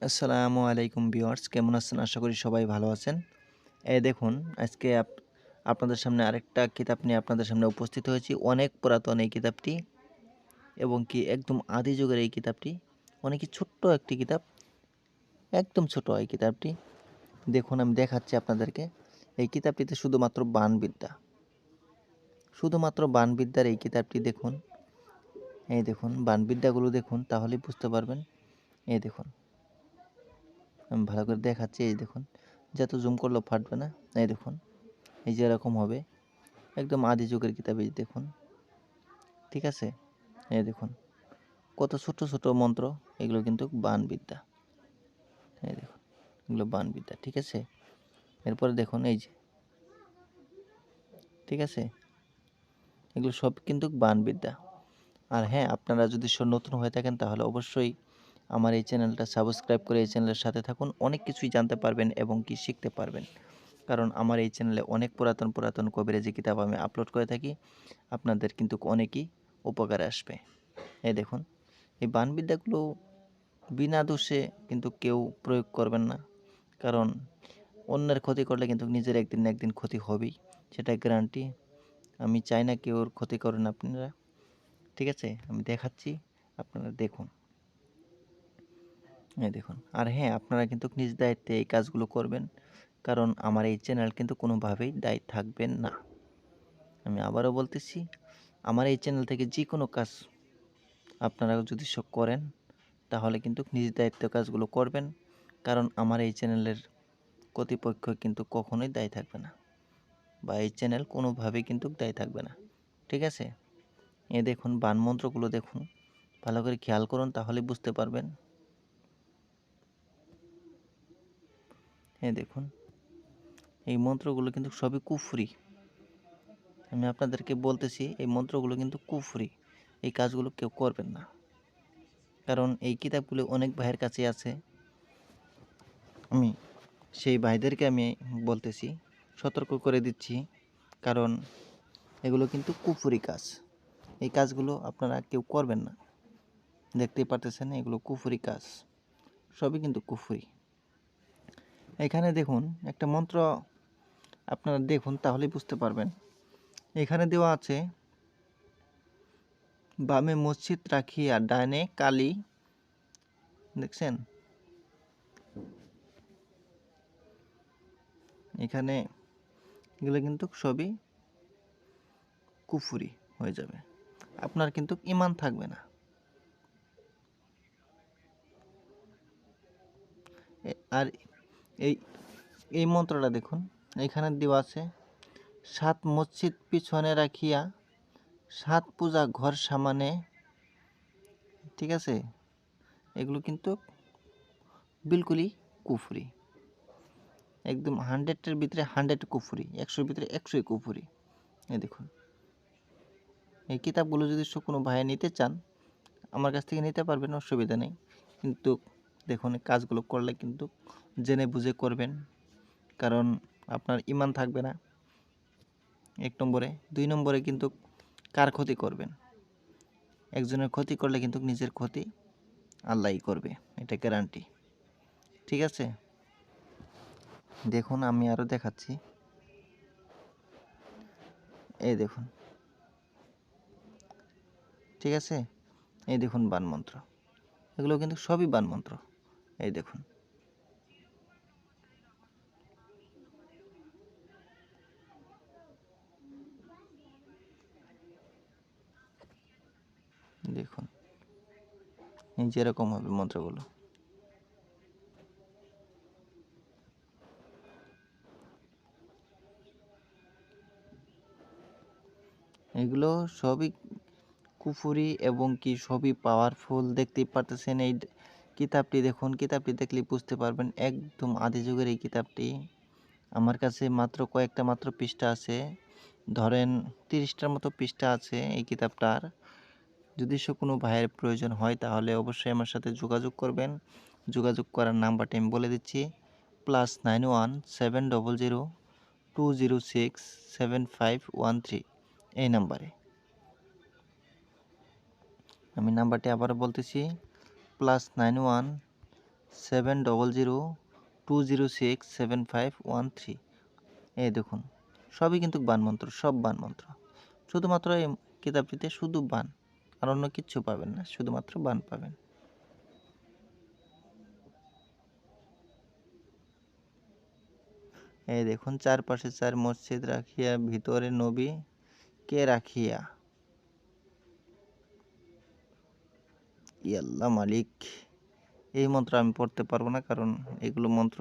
আসসালামু আলাইকুম ভিউয়ার্স, কেমন আছেন? আশা করি সবাই ভালো আছেন। এই দেখুন, আজকে আপ- আপনাদের সামনে আরেকটা কিতাব নিয়ে আপনাদের সামনে উপস্থিত হয়েছি। অনেক পুরাতন এই কিতাবটি এবং কি একদম আদি যুগের এই কিতাবটি। অনেকই ছোট্ট একটি কিতাব, একদম ছোট এই কিতাবটি। দেখুন, আমি দেখাচ্ছি আপনাদেরকে। এই কিতাবটিতে শুধুমাত্র বানবিদ্যা শুধুমাত্র বানবিদ্যার এই কিতাবটি দেখুন। এই দেখুন বানবিদ্যাগুলো দেখুন, তাহলেই বুঝতে পারবেন। এই দেখুন আমি ভালো করে দেখাচ্ছি, এই দেখুন। যত জুম করলেও ফাটবে না, এই দেখুন। এই যে এরকম হবে। একদম আদি যুগের কিতাব, এই দেখুন। ঠিক আছে? এই দেখুন। কত ছোট ছোট মন্ত্র, এগুলো কিন্তু বানবিদ্যা এই দেখুন, এগুলো বানবিদ্যা ঠিক আছে? এরপরে দেখুন, এই যে। ঠিক আছে? এগুলো সব কিন্তু বানবিদ্যা আর হ্যাঁ আপনারা যদি নতুন হয়ে থাকেন, তাহলে অবশ্যই আমার এই চ্যানেলটা সাবস্ক্রাইব করে এই চ্যানেলের সাথে থাকুন। অনেক কিছুই জানতে পারবেন এবং কি শিখতে পারবেন। কারণ আমার এই চ্যানেলে অনেক পুরাতন পুরাতন কবিরাজি কিতাব আমি আপলোড করে থাকি। আপনাদের কিন্তু অনেকই উপকারে আসবে। এই দেখুন, এই বানবিদ্যাগুলো বিনা দোষে কিন্তু কেউ প্রয়োগ করবেন না। কারণ অন্যের ক্ষতি করলে কিন্তু নিজের একদিন না একদিন ক্ষতি হবেই। সেটা গ্যারান্টি আমি চাই না কেউ ক্ষতি করেন আপনারা। ঠিক আছে? আমি দেখাচ্ছি। আপনারা দেখুন। এই দেখুন। আর হ্যাঁ আপনারা কিন্তু নিজ দায়িত্বে এই কাজগুলো করবেন। কারণ আমার এই চ্যানেল কিন্তু কোনোভাবেই দায়ী থাকবেন না। আমি আবারও বলতেছি, আমার এই চ্যানেল থেকে যে কোনো কাজ আপনারা যদি সব করেন, তাহলে কিন্তু নিজ দায়িত্ব কাজগুলো করবেন। কারণ আমার এই চ্যানেলের কর্তৃপক্ষ কিন্তু কখনোই দায়ী থাকবে না। বা এই চ্যানেল কোনোভাবেই কিন্তু দায়ী থাকবে না। ঠিক আছে? এ দেখুন বানমন্ত্রগুলো দেখুন। ভালো করে খেয়াল করুন তাহলে বুঝতে পারবেন। এই দেখুন। এই মন্ত্রগুলো কিন্তু সবই কুফরি। আমি আপনাদেরকে বলতেছি, এই মন্ত্রগুলো কিন্তু কুফরি। এই কাজগুলো কেউ করবেন না। কারণ এই কিতাবগুলো অনেক ভাইয়ের কাছে আছে। আমি সেই ভাইদেরকে আমি বলতেছি, সতর্ক করে দিচ্ছি। কারণ এগুলো কিন্তু কুফরি কাজ। এই কাজগুলো আপনারা কেউ করবেন না। দেখতেই পারতেছেন, এগুলো কুফুরি কাজ। সবই কিন্তু কুফরি। এখানে দেখুন, একটা মন্ত্র আপনারা দেখুন তাহলেই বুঝতে পারবেন। এখানে দেওয়া আছে, বামে মসজিদ রাখিয়া ডানে কালী। দেখছেন? এখানে এগুলো কিন্তু সবই কুফুরি হয়ে যাবে। আপনার কিন্তু ইমান থাকবে না। আর এই এই মন্ত্রটা দেখুন। এখানে দেওয়া আছে, সাত মসজিদ পিছনে রাখিয়া সাত পূজা ঘর সামানে। ঠিক আছে? এগুলো কিন্তু বিলকুলই কুফরি। একদম হান্ড্রেডের ভিতরে হান্ড্রেড কুফুরি, একশোর ভিতরে একশোই কুফুরি। এই দেখুন। এই কিতাবগুলো যদি কোনো ভাইয়া নিতে চান, আমার কাছ থেকে নিতে পারবেন, অসুবিধা নেই। কিন্তু দেখুন, কাজগুলো করলে কিন্তু জেনে বুঝে করবেন। কারণ আপনার ইমান থাকবে না। এক নম্বরে। দুই নম্বরে কিন্তু কার ক্ষতি করবেন? একজনের ক্ষতি করলে কিন্তু নিজের ক্ষতি আল্লাহই করবে, এটা গ্যারান্টি ঠিক আছে? দেখুন, আমি আরও দেখাচ্ছি। এই দেখুন। ঠিক আছে? এই দেখুন বানমন্ত্র এগুলো কিন্তু সবই বান মন্ত্র। এই দেখুন। দেখুন যেরকম হবে মন্ত্রগুলো। এগুলো সবই কুফুরি এবং কি সবই পাওয়ারফুল দেখতেই পারতেছেন এই কিতাবটি দেখুন, কিতাবটি দেখলে বুঝতে পারবেন একদম আদি যুগের এই কিতাবটি। আমার কাছে মাত্র কয়েকটা মাত্র পৃষ্ঠা আছে, ধরেন তিরিশটার মতো পৃষ্ঠা আছে এই কিতাবটার। যদি সে কোনো ভাইয়ের প্রয়োজন হয় তাহলে অবশ্যই আমার সাথে যোগাযোগ করবেন। যোগাযোগ করার নাম্বারটি আমি বলে দিচ্ছি, plus nine one seven double zero two zero six seven five one three এই নাম্বারে। আমি নাম্বারটি আবারও বলতেছি plus nine one seven double zero two zero six seven five one three এই দেখুন, সবই কিন্তু বান মন্ত্র, সব বান মন্ত্র। শুধুমাত্র এই কিতাবটিতে শুধু বান, আর অন্য কিচ্ছু পাবেন না, শুধুমাত্র বান পাবেন। এই দেখুন, চারপাশে চার মসজিদ রাখিয়া, ভিতরে নবী, কে রাখিয়া? ইয়াল্লা মালিক, এই মন্ত্র আমি পড়তে পারব না, কারণ এগুলো মন্ত্র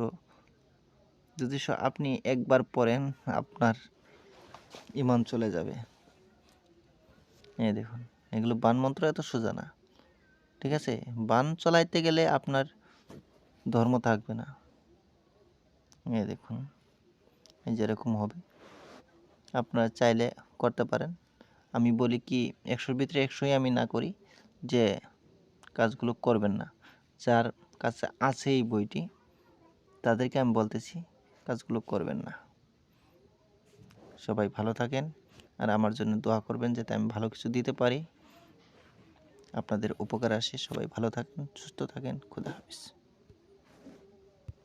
যদি আপনি একবার পড়েন, আপনার ইমান চলে যাবে। এই দেখুন, এগুলো বান মন্ত্র এত সোজা না, ঠিক আছে? বান চলাইতে গেলে আপনার ধর্ম থাকবে না। এই দেখুন, এই যেরকম হবে, আপনারা চাইলে করতে পারেন। আমি বলি কি, একশোর ভিতরে একশোই আমি না করি, যে কাজগুলো করবেন না। যার কাছে আছে এই বইটি, তাদেরকে আমি বলতেছি, কাজগুলো করবেন না। সবাই ভালো থাকেন আর আমার জন্য দোয়া করবেন যাতে আমি ভালো কিছু দিতে পারি। আপনাদের উপকার আসে। সবাই ভালো থাকেন, সুস্থ থাকেন। খুদা হাফিজ।